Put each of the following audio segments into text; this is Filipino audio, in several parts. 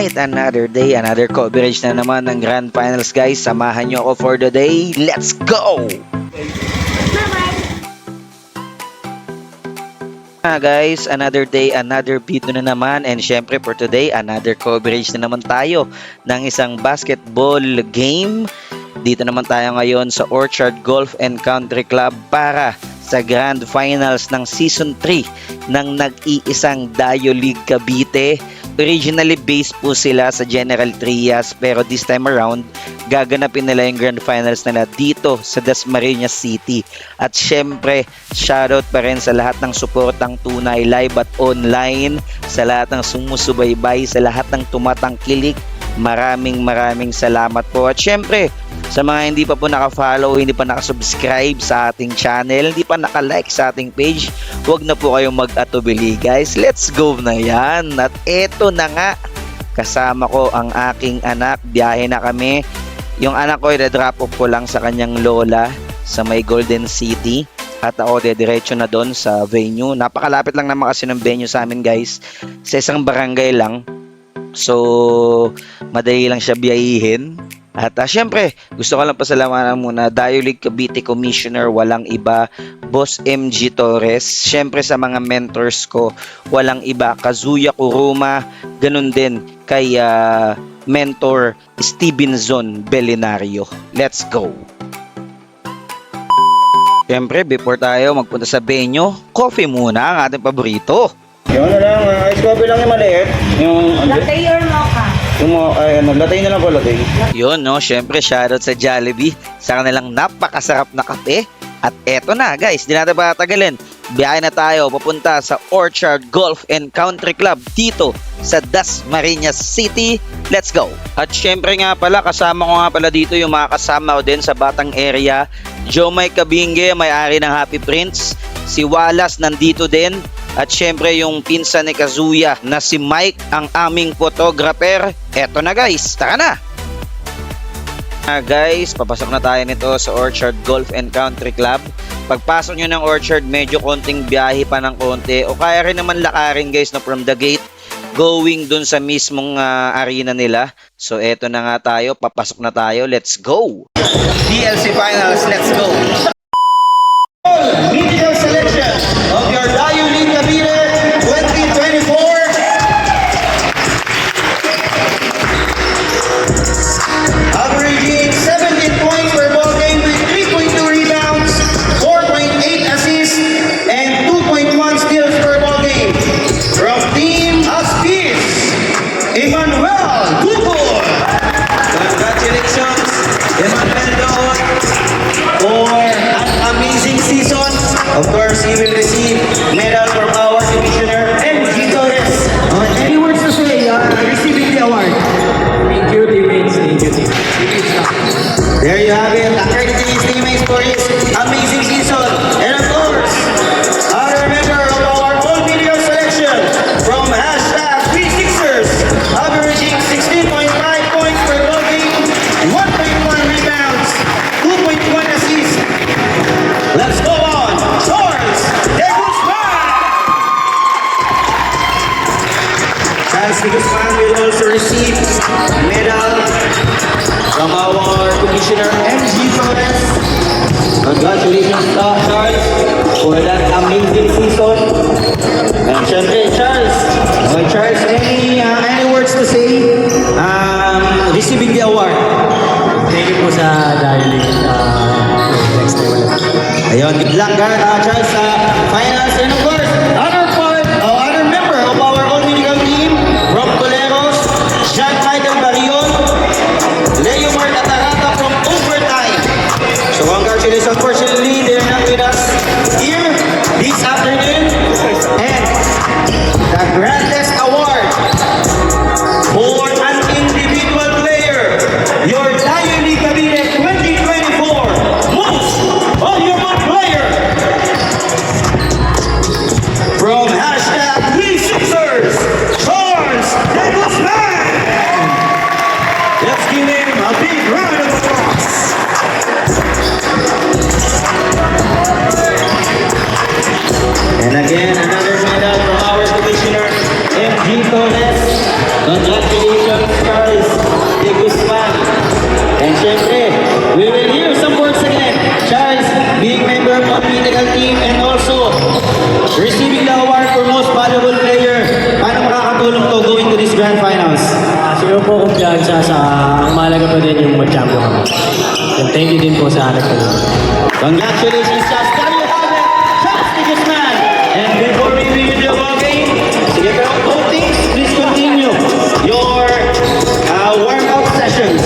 Alright, another day, another coverage na naman ng Grand Finals guys. Samahan nyo ako for the day. Let's go! Ah, guys, another day, another video na naman and syempre for today, another coverage na naman tayo ng isang basketball game. Dito naman tayo ngayon sa Orchard Golf and Country Club para sa Grand Finals ng Season 3 ng nag-iisang Dayo League Cavite. Originally based po sila sa General Trias pero this time around gaganapin nila yung Grand Finals nila dito sa Dasmariñas City. At syempre, shoutout pa rin sa lahat ng suportang tunay live at online, sa lahat ng sumusubaybay, sa lahat ng tumatangkilik. Maraming maraming salamat po. At syempre, sa mga hindi pa po naka-follow, hindi pa naka-subscribe sa ating channel, hindi pa naka-like sa ating page, huwag na po kayong mag-atubili guys. Let's go na yan. At eto na nga, kasama ko ang aking anak. Biyahe na kami. Yung anak ko, i-drop off ko lang sa kanyang lola sa may Golden City. At ako, diretso na doon sa venue. Napakalapit lang naman kasi ng venue sa amin guys. Sa isang barangay lang. So, madali lang siya biyahihin. At uh, syempre, gusto ko lang pasalamatan muna Dayo League Cavite Commissioner, walang iba, Boss MG Torres. Syempre sa mga mentors ko, walang iba, Kazuya Kuruma, ganun din kay ah, mentor Stevenson Belinario. Let's go! Syempre, before tayo magpunta sa venue, coffee muna ang ating paborito. Yung ano lang, uh, ice coffee lang yung maliit. Yung, Latte or? Yung mga, ay, ano, latay na lang po, latay. Yun, no? Syempre, shoutout sa Jollibee sa kanilang napakasarap na kape. At eto na, guys, di natin patagalin. Biyahe na tayo papunta sa Orchard Golf and Country Club dito sa Dasmariñas City. Let's go! At syempre nga pala, kasama ko nga pala dito yung mga kasama ko din sa Batang Area. Jomay Kabinge, may-ari ng Happy Prince. Si Wallace nandito din. At syempre yung pinsan ni Kazuya na si Mike, ang aming photographer. Eto na guys, tara na! Ah, guys, papasok na tayo nito sa Orchard Golf and Country Club. Pagpasok nyo ng Orchard, medyo konting biyahe pa ng konti. O kaya rin naman lakarin guys na from the gate going dun sa mismong ah, arena nila. So eto na nga tayo, papasok na tayo. Let's go! DLC Finals, let's go! And syempre, Charles, okay, Charles, any, uh, any words to say um, receiving the award? Thank you po sa dialing. Uh, next time ulit. Ayun, good luck, uh, Charles, sa finals. And sa ang mahalaga pa din yung mag-champion kami. And thank you din po sa. Congratulations, things, please continue your uh, warm-up sessions.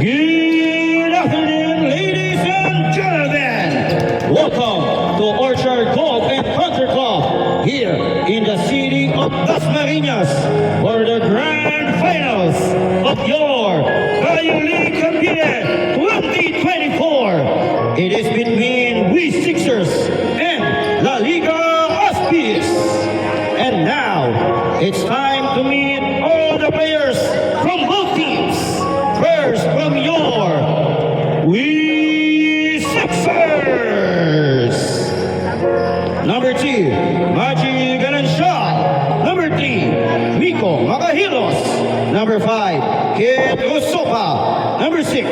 Good afternoon, ladies and gentlemen. Welcome to Orchard Golf and Country Club here in the city of Dasmariñas for the grand finals of your League Cavite 2024. It is between We Sixers and La Liga Aspis. And now, it's time to meet all the players from both teams. First, from your We Sixers. Number two, Maji Gananshaw. Number three, Miko Makahilos. Number five, Kid Usopa. Number six,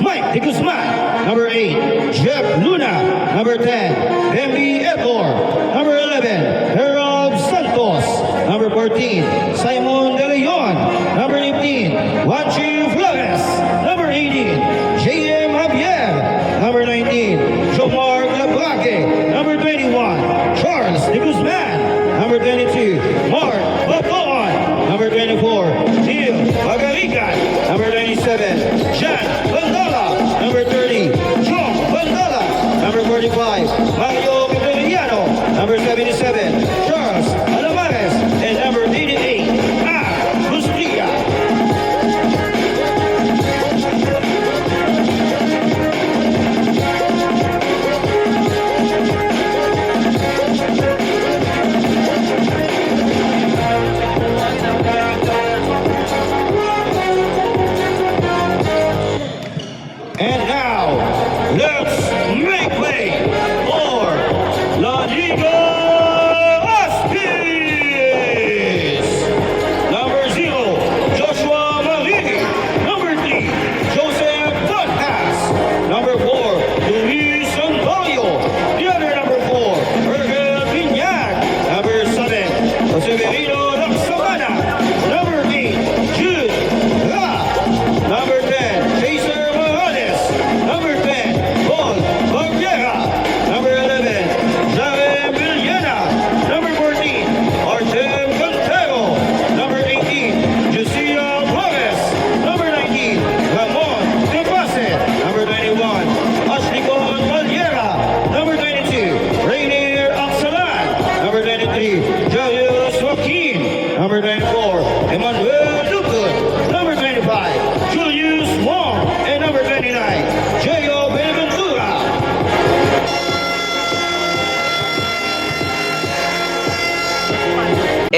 Mike De Guzman. Number eight, Jeff Luna. Number ten, Emmy Edor. Number eleven, Harold Santos. Number fourteen, Simon De Leon. Number fifteen, Juanchi Flores. Number eighteen, J.M. Javier. Number 19, Jomar Labraque. Number 21, Charles De Guzman. Number 22, Mark Bacoan. Number 24, 25, Mario Pedrillano, number 77.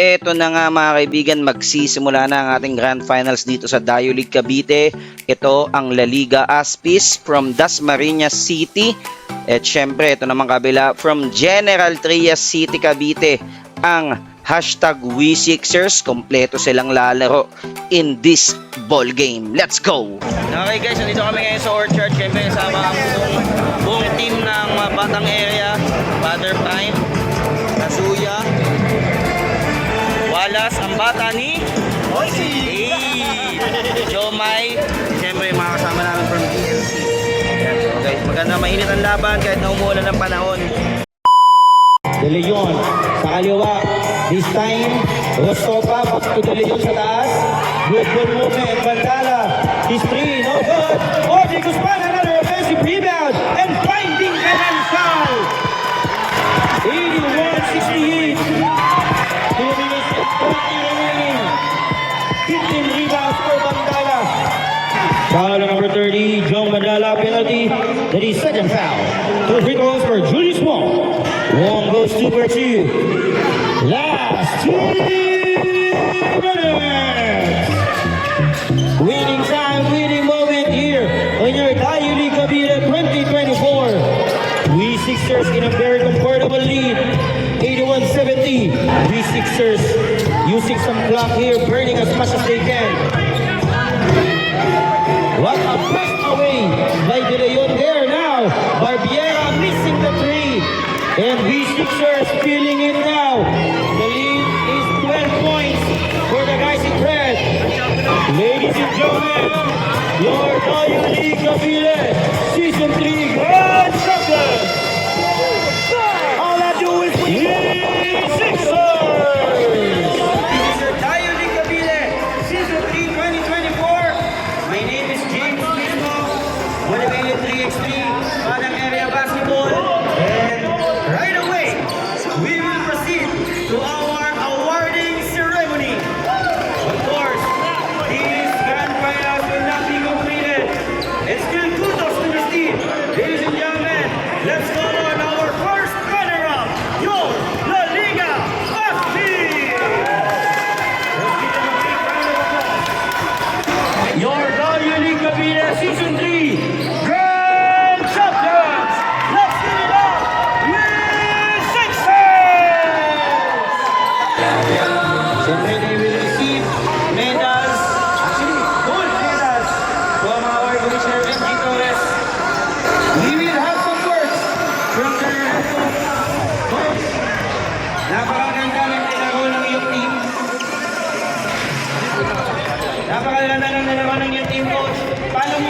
Eto na nga mga kaibigan, magsisimula na ang ating grand finals dito sa Dayo League Cavite. Ito ang La Liga Aspis from Dasmariñas City. At syempre, ito naman kabila from General Trias City, Cavite. Ang hashtag We6ers. Kompleto silang lalaro in this ball game. Let's go! Okay guys, nandito kami ngayon sa Orchard. Syempre, kasama ang buong, buong team ng uh, Batang Area. Father Prime, bata ni Hey! Jomay, siyempre yung mga kasama namin from DLC. Ayan, so guys, maganda mainit ang laban kahit na umuulan ng panahon. De Leon sa kaliwa. This time, Rostopa, pasok to De Leon sa taas. Good good movement. Bandala. Three, no good. Is second foul. Two free throws for Julius Wong. Wong goes two for two. Last two minutes. Winning time, winning moment here on your Dayo League Cavite 2024. We Sixers in a very comfortable lead. 81-70. We Sixers using some clock here, burning as much as they can. Barbiera missing the three. And V6er is feeling it now. The lead is 12 points for the guys in red. Ladies and gentlemen, your Value League Kabile, Season 3 Grand Champion!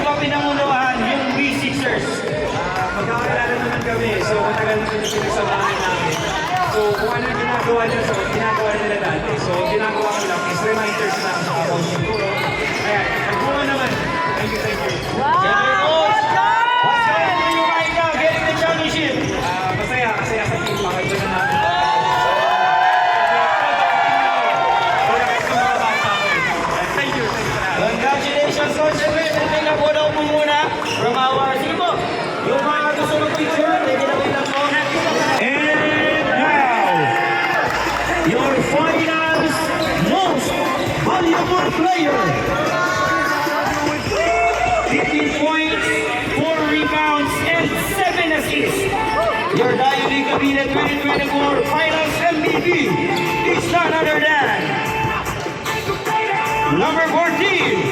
ba pinangunawahan yung V6ers? Uh, ah, naman kami, so matagal na yung pinagsamahan namin. So kung ano yung ginagawa niya, so ginagawa nila dati. So ginagawa ko lang is reminders na sa ako siguro. Ayan, nagbuo naman. Thank you, thank you. Wow! Oh, muna from our Yung mga gusto ng picture, pwede na po. And now, your finals most valuable player. 15 points, 4 rebounds, and 7 assists. Your Dayo League Kabila 2024 Finals MVP is none other than number 14,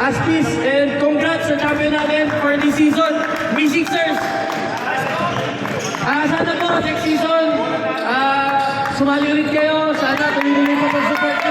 Aspis, and congrats sa champion natin for this season, We Sixers! Uh, ah, sana po next season, uh, sumali ulit kayo, sana tuminuloy pa sa support